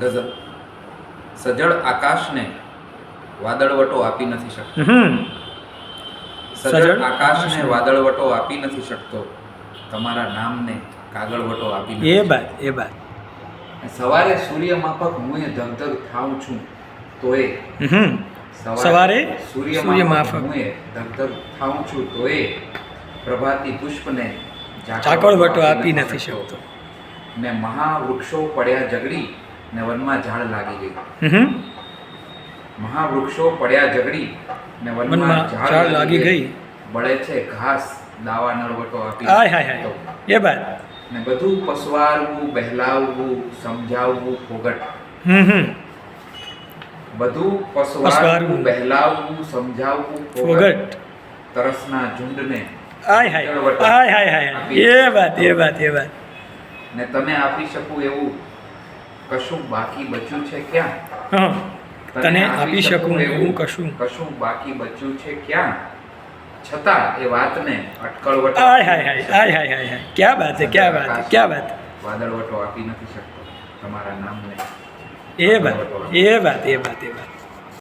ગઝલ. સજળ આકાશને વાદળવટો આપી નથી શકતો. સજળ આકાશને વાદળવટો આપી નથી શકતો. તમારા નામને કાગળવટો આપી એ નથી એ બાત. સવારે સૂર્ય માફક હું એ ધગધગ થાઉં છું તો એ સવારે સૂર્ય માફક. હું એ ધગધગ થાઉં છું તોય પ્રભાતી પુષ્પને ઝાકળવટો આપી નથી શકતો. ને મહાવૃક્ષો પડ્યા જગડી ને વનમાં ઝાડ લાગી ગઈ મહાવૃક્ષો પડ્યા જગડી ને વનમાં ઝાડ લાગી ગઈ. બળે છે ઘાસ દાવા નરવટો આપી. હાય હાય હાય. એ બાત ને બધું પસવારવું બહેલાવવું સમજાવવું ફોગટ. હમ બધું પસવારવું. બહેલાવવું સમજાવવું ફોગટ. તરસના ઝુંડને હાય હાય. હાય હાય હાય. એ વાત એ વાત એ વાત. ને તમે આપી શકું એવું? કશું બાકી બચ્યું છે ક્યાં? તને આપી શકું એવું કશું કશું બાકી બચ્યું છે ક્યાં? છતાં એ વાતને અટકળવટ હાય હાય હાય હાય હાય હાય હાય. ક્યાં બાત છે? ક્યાં વાત ક્યાં વાત? વાદળવટો આપી નથી શકતો. તમારા નામને એ વાત એ વાત એ વાત એ બાત